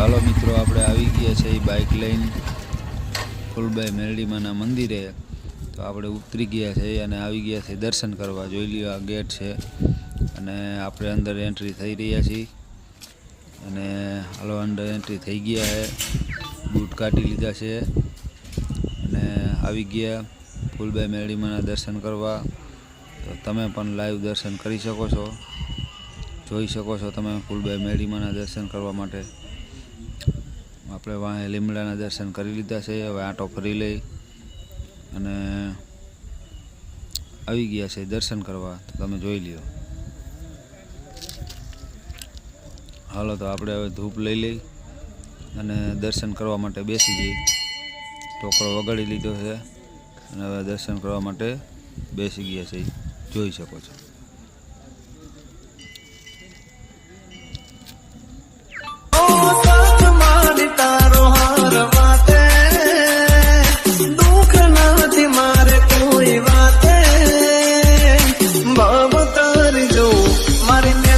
હાલો મિત્રો, આપણે આવી ગયા છે એ બાઇક લઈને. ફૂલબાઈ મેરડીમાના મંદિરે. તો આપણે ઉતરી ગયા છે અને આવી ગયા છે દર્શન કરવા. જોઈ લ્યો આ ગેટ છે. અને આપણે અંદર એન્ટ્રી થઈ રહ્યા છીએ. અને હાલો અંદર એન્ટ્રી થઈ ગયા છે. બૂટ કાઢી લીધા છે. અને આવી ગયા ફૂલબાઈ મેરડીમાના દર્શન કરવા. તો તમે પણ લાઈવ દર્શન કરી શકો છો. જોઈ શકો છો તમે ફૂલબાઈ મેરડીમાના દર્શન કરવા માટે. આપણે વાંહે લીમડાના દર્શન કરી લીધા છે, હવે આંટો ફરી લઈ અને આવી ગયા છે દર્શન કરવા. તો તમે જોઈ લ્યો. હાલો, તો આપણે હવે ધૂપ લઈ લઈ અને દર્શન કરવા માટે બેસી જઈ ટોકરો વગાડી લીધો છે અને હવે દર્શન કરવા માટે બેસી ગયા છે. જોઈ શકો છો. আমার